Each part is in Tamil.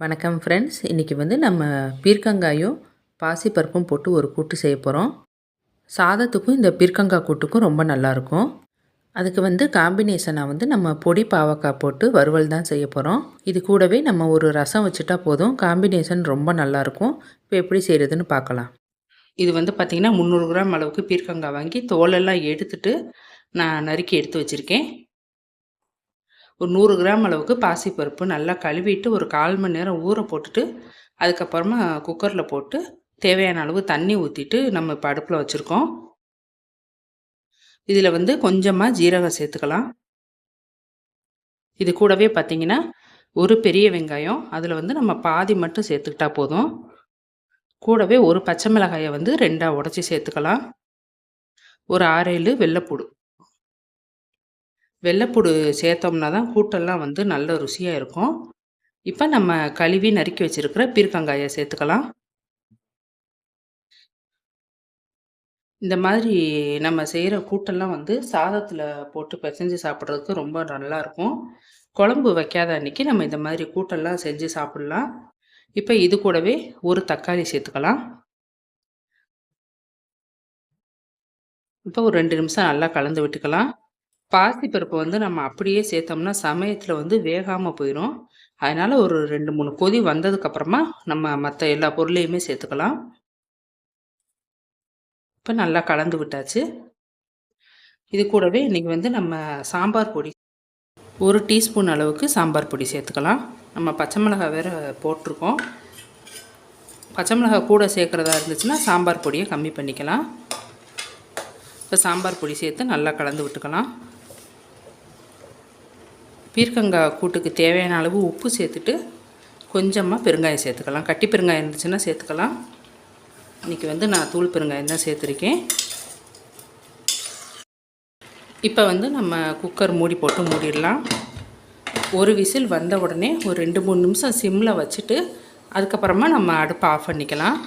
வணக்கம் ஃப்ரெண்ட்ஸ் இன்றைக்கி வந்து நம்ம பீர்க்கங்காயும் பாசிப்பருப்பும் போட்டு ஒரு கூட்டு செய்ய போகிறோம் சாதத்துக்கும் இந்த பீர்க்கங்காய் கூட்டுக்கும் ரொம்ப நல்லாயிருக்கும் அதுக்கு வந்து காம்பினேஷனாக வந்து நம்ம பொடி பாவக்காய் போட்டு வறுவல் தான் செய்ய போகிறோம் இது கூடவே நம்ம ஒரு ரசம் வச்சுட்டா போதும். காம்பினேஷன் ரொம்ப நல்லாயிருக்கும் இப்போ எப்படி செய்கிறதுன்னு பார்க்கலாம். இது வந்து பார்த்திங்கன்னா முந்நூறு கிராம் அளவுக்கு பீர்க்கங்காய் வாங்கி தோலெல்லாம் எடுத்துட்டு நான் நறுக்கி எடுத்து வச்சுருக்கேன். ஒரு நூறு கிராம் அளவுக்கு பாசிப்பருப்பு நல்லா கழுவிட்டு ஒரு கால் மணி நேரம் ஊற போட்டுட்டு அதுக்கப்புறமா குக்கரில் போட்டு தேவையான அளவு தண்ணி ஊற்றிட்டு நம்ம இப்போ அடுப்பில் வச்சுருக்கோம். இதில் வந்து கொஞ்சமாக ஜீரகம் சேர்த்துக்கலாம். இது கூடவே பார்த்திங்கன்னா ஒரு பெரிய வெங்காயம் அதில் வந்து நம்ம பாதி மட்டும் சேர்த்துக்கிட்டா போதும். கூடவே ஒரு பச்சை மிளகாயை வந்து ரெண்டாக உடச்சி சேர்த்துக்கலாம். ஒரு ஆறேழு வெள்ளைப்பூடு. வெள்ளைப்பூடு சேர்த்தோம்னா தான் கூட்டெல்லாம் வந்து நல்ல ருசியாக இருக்கும். இப்போ நம்ம கழுவி நறுக்கி வச்சுருக்கிற பீர்க்கங்காயை சேர்த்துக்கலாம். இந்த மாதிரி நம்ம செய்கிற கூட்டெல்லாம் வந்து சாதத்தில் போட்டு பிசைஞ்சு சாப்பிட்றதுக்கு ரொம்ப நல்லாயிருக்கும் குழம்பு வைக்காத அன்றைக்கி நம்ம இந்த மாதிரி கூட்டெல்லாம் செஞ்சு சாப்பிட்லாம். இப்போ இது கூடவே ஒரு தக்காளி சேர்த்துக்கலாம். இப்போ ஒரு ரெண்டு நிமிஷம் நல்லா கலந்து விட்டுக்கலாம். பாசிப்பருப்பை வந்து நம்ம அப்படியே சேர்த்தோம்னா சமயத்தில் வந்து வேகாமல் போயிடும் அதனால் ஒரு ரெண்டு மூணு கொதி வந்ததுக்கப்புறமா நம்ம மற்ற எல்லா பொருளையுமே சேர்த்துக்கலாம். இப்போ நல்லா கலந்து விட்டாச்சு. இது கூடவே இன்றைக்கி வந்து நம்ம சாம்பார் பொடி ஒரு டீஸ்பூன் அளவுக்கு சாம்பார் பொடி சேர்த்துக்கலாம். நம்ம பச்சை மிளகாய் வேறு போட்டிருக்கோம். பச்சை மிளகாய் கூட சேர்க்குறதா இருந்துச்சுன்னா சாம்பார் பொடியை கம்மி பண்ணிக்கலாம். இப்போ சாம்பார் பொடி சேர்த்து நல்லா கலந்து விட்டுக்கலாம். பீர்க்கங்காய் கூட்டுக்கு தேவையான அளவு உப்பு சேர்த்துட்டு கொஞ்சமாக பெருங்காயம் சேர்த்துக்கலாம். கட்டி பெருங்காயம் இருந்துச்சுன்னா சேர்த்துக்கலாம். இன்றைக்கி வந்து நான் தூள் பெருங்காயம் தான் சேர்த்துருக்கேன். இப்போ வந்து நம்ம குக்கர் மூடி போட்டு மூடிடலாம். ஒரு விசில் வந்த உடனே ஒரு ரெண்டு மூணு நிமிஷம் சிம்மில் வச்சுட்டு அதுக்கப்புறமா நம்ம அடுப்பை ஆஃப் பண்ணிக்கலாம்.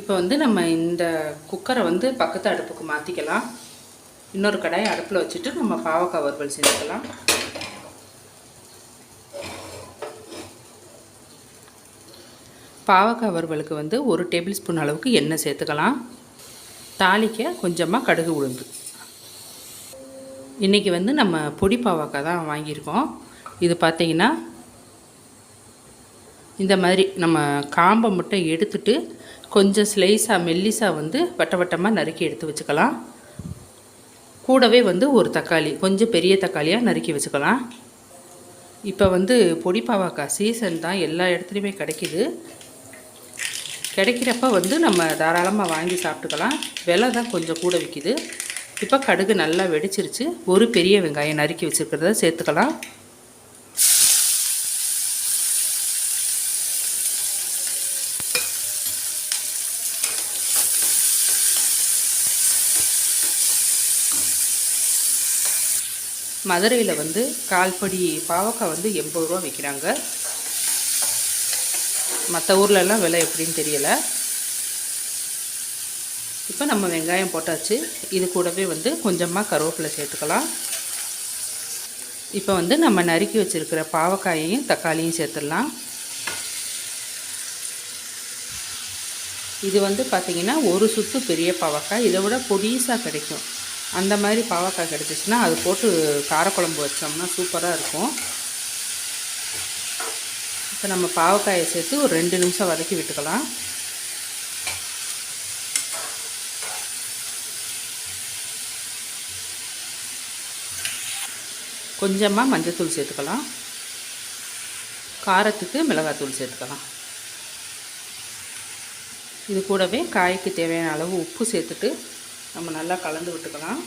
இப்போ வந்து நம்ம இந்த குக்கரை வந்து பக்கத்து அடுப்புக்கு மாற்றிக்கலாம் இன்னொரு கடாயை அடுப்பில் வச்சுட்டு நம்ம பாவக்காய் வறுவல் செஞ்சுக்கலாம். பாவக்காய் வறுவலுக்கு வந்து ஒரு டேபிள் ஸ்பூன் அளவுக்கு எண்ணெய் சேர்த்துக்கலாம். தாளிக்க கொஞ்சமாக கடுகு உளுந்து. இன்றைக்கி வந்து நம்ம பொடி பாவக்காய் தான் வாங்கியிருக்கோம். இது பார்த்திங்கன்னா இந்த மாதிரி நம்ம காம்பை மட்டும் எடுத்துட்டு கொஞ்சம் ஸ்லைஸாக மெல்லிஸாக வந்து வட்ட வட்டமாக நறுக்கி எடுத்து வச்சுக்கலாம். கூடவே வந்து ஒரு தக்காளி கொஞ்சம் பெரிய தக்காளியாக நறுக்கி வச்சுக்கலாம். இப்போ வந்து பொடி பாவாக்காய் சீசன் தான் எல்லா இடத்துலையுமே கிடைக்கிது. கிடைக்கிறப்ப வந்து நம்ம தாராளமாக வாங்கி சாப்பிட்டுக்கலாம். விலை தான் கொஞ்சம் கூட விற்கிது இப்போ கடுகு நல்லா வெடிச்சிருச்சு. ஒரு பெரிய வெங்காயம் நறுக்கி வச்சுருக்கிறத சேர்த்துக்கலாம். மதுரையில் வந்து கால்படி பாவக்காய் வந்து எண்பது ரூபா விற்கிறாங்க மற்ற ஊர்லெல்லாம் விலை எப்படின்னு தெரியலை. இப்போ நம்ம வெங்காயம் போட்டாச்சு. இது கூடவே வந்து கொஞ்சமாக கருவேப்பிலை சேர்த்துக்கலாம். இப்போ வந்து நம்ம நறுக்கி வச்சுருக்கிற பாவக்காயையும் தக்காளியும் சேர்த்துடலாம். இது வந்து பார்த்திங்கன்னா ஒரு சுத்து பெரிய பாவக்காய். இதை விட பொடிசாக கிடைக்கும். அந்த மாதிரி பாவக்காய் கிடச்சிச்சின்னா அது போட்டு காரக்குழம்பு வச்சோம்னா சூப்பராக இருக்கும். இப்போ நம்ம பாவக்காயை சேர்த்து ஒரு ரெண்டு நிமிஷம் வதக்கி விட்டுக்கலாம். கொஞ்சமாக மஞ்சத்தூள் சேர்த்துக்கலாம். காரத்துக்கு மிளகாத்தூள் சேர்த்துக்கலாம். இது கூடவே காய்க்கு தேவையான அளவு உப்பு சேர்த்துட்டு நம்ம நல்லா கலந்து விட்டுக்கலாம்.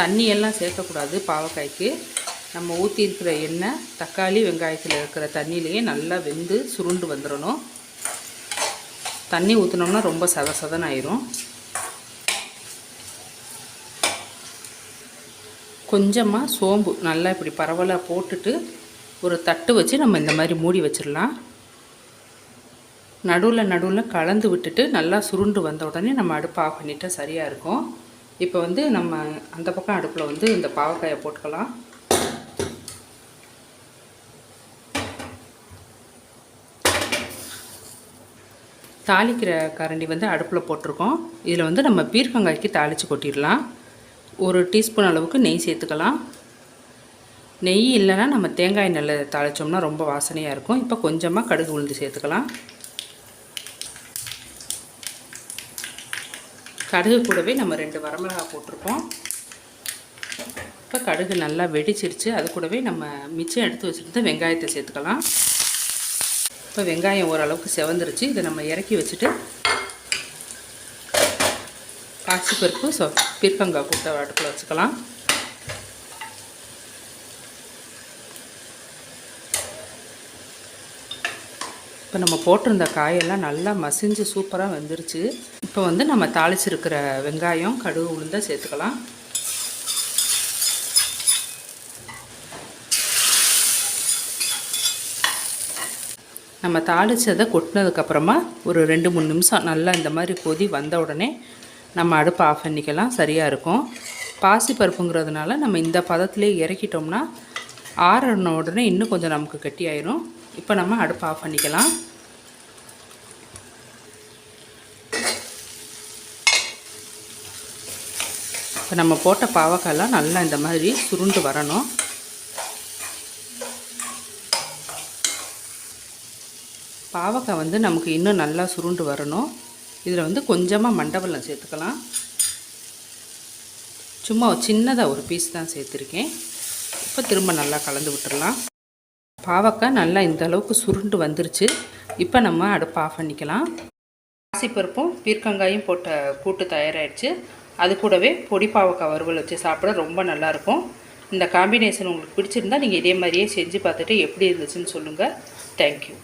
தண்ணியெல்லாம் சேர்க்கக்கூடாது பாவக்காய்க்கு. நம்ம ஊற்றி இருக்கிற எண்ணெய் தக்காளி வெங்காயத்தில் இருக்கிற தண்ணியிலையே நல்லா வெந்து சுருண்டு வந்துடணும். தண்ணி ஊற்றினோம்னா ரொம்ப சத சதன் ஆயிரும் கொஞ்சமாக சோம்பு நல்லா இப்படி பரவலாக போட்டுட்டு ஒரு தட்டு வச்சு நம்ம இந்த மாதிரி மூடி வச்சிடலாம். நடுவில் நடுவில் கலந்து விட்டுட்டு நல்லா சுருண்டு வந்த உடனே நம்ம அடுப்பு ஆஃப் பண்ணிட்டா சரியாக இருக்கும். இப்போ வந்து நம்ம அந்த பக்கம் அடுப்பில் வந்து இந்த பாவக்காயை போட்டுக்கலாம். தாளிக்கிற கரண்டி வந்து அடுப்பில் போட்டிருக்கோம். இதில் வந்து நம்ம பீர்க்கங்காய்க்கு தாளித்து கொட்டிடலாம். ஒரு டீஸ்பூன் அளவுக்கு நெய் சேர்த்துக்கலாம். நெய் இல்லைன்னா நம்ம தேங்காய் நெல்லை தாளித்தோம்னா ரொம்ப வாசனையாக இருக்கும். இப்போ கொஞ்சமாக கடுகு உளுந்து சேர்த்துக்கலாம். கடுகு கூடவே நம்ம ரெண்டு வரமிளகாய் போட்டிருக்கோம். இப்போ கடுகு நல்லா வெடிச்சிருச்சு. அது கூடவே நம்ம மிச்சம் எடுத்து வச்சுருந்த வெங்காயத்தை சேர்த்துக்கலாம். இப்போ வெங்காயம் ஓரளவுக்கு செவந்துருச்சு. இதை நம்ம இறக்கி வச்சுட்டு பாசிப்பருப்பு சொ பீர்க்கங்காய் கூட்ட அடுப்பில் வச்சுக்கலாம். இப்போ நம்ம போட்டிருந்த காயெல்லாம் நல்லா மசிஞ்சு சூப்பராக வந்துருச்சு. இப்போ வந்து நம்ம தாளிச்சிருக்கிற வெங்காயம் கடுகு உளுந்த சேர்த்துக்கலாம். நம்ம தாளித்ததை கொட்டினதுக்கப்புறமா ஒரு ரெண்டு மூணு நிமிஷம் நல்லா இந்த மாதிரி கொதி வந்த உடனே நம்ம அடுப்பை ஆஃப் பண்ணிக்கலாம். சரியாக இருக்கும். பாசி பருப்புங்கிறதுனால நம்ம இந்த பதத்திலே இறக்கிட்டோம்னா ஆறின உடனே இன்னும் கொஞ்சம் நமக்கு கெட்டியாயிரும். இப்போ நம்ம அடுப்பை ஆஃப் பண்ணிக்கலாம். இப்போ நம்ம போட்ட பாவக்காயெலாம் நல்லா இந்த மாதிரி சுருண்டு வரணும். பாவக்காய் வந்து நமக்கு இன்னும் நல்லா சுருண்டு வரணும். இதில் வந்து கொஞ்சமாக மண்டவெல்லம் சேர்த்துக்கலாம். சும்மா ஒரு சின்னதாக ஒரு பீஸ் தான் சேர்த்துருக்கேன். இப்போ திரும்ப நல்லா கலந்து விட்டுறலாம். பாவக்காய் நல்லா இந்த அளவுக்கு சுருண்டு வந்துருச்சு. இப்போ நம்ம அடுப்பு ஆஃப் பண்ணிக்கலாம். பாசிப்பருப்பும் பீர்க்கங்காயும் போட்ட கூட்டு தயாராகிடுச்சு அது கூடவே பொடி பாவக்காய் வறுவல் வச்சு சாப்பிட ரொம்ப நல்லாயிருக்கும். இந்த காம்பினேஷன் உங்களுக்கு பிடிச்சிருந்தா நீங்கள் இதே மாதிரியே செஞ்சு பார்த்துட்டு எப்படி இருந்துச்சுன்னு சொல்லுங்கள் தேங்க்யூ